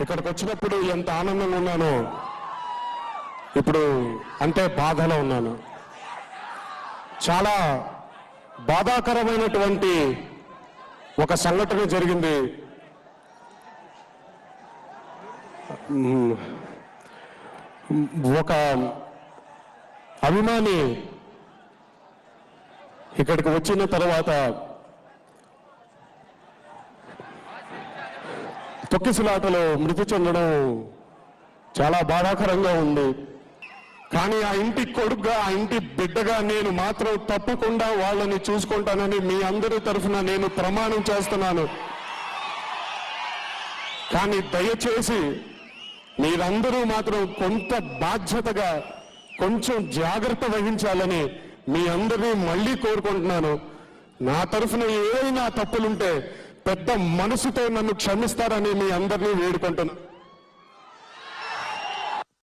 ఇక్కడికి వచ్చినప్పుడు ఎంత ఆనందంగా ఉన్నానో. ఇప్పుడు అంతే బాధలో ఉన్నాను. చాలా బాధాకరమైనటువంటి ఒక సంఘటన జరిగింది. ఒక అభిమాని ఇక్కడికి వచ్చిన తర్వాత తొక్కిసలాటలో మృతి చెందడం చాలా బాధాకరంగా ఉంది. కానీ ఆ ఇంటి కొడుగ్గా ఆ ఇంటి బిడ్డగా నేను మాత్రం తప్పకుండా వాళ్ళని చూసుకుంటానని మీ అందరి తరఫున నేను ప్రమాణం చేస్తున్నాను. కానీ దయచేసి మీరందరూ మాత్రం కొంత బాధ్యతగా కొంచెం జాగ్రత్త వహించాలని మీ అందరినీ మళ్ళీ కోరుకుంటున్నాను. నా తరఫున ఏవైనా తప్పులుంటే పెద్ద మనసుతో నన్ను క్షమిస్తారని మీ అందరినీ వేడుకుంటున్నాను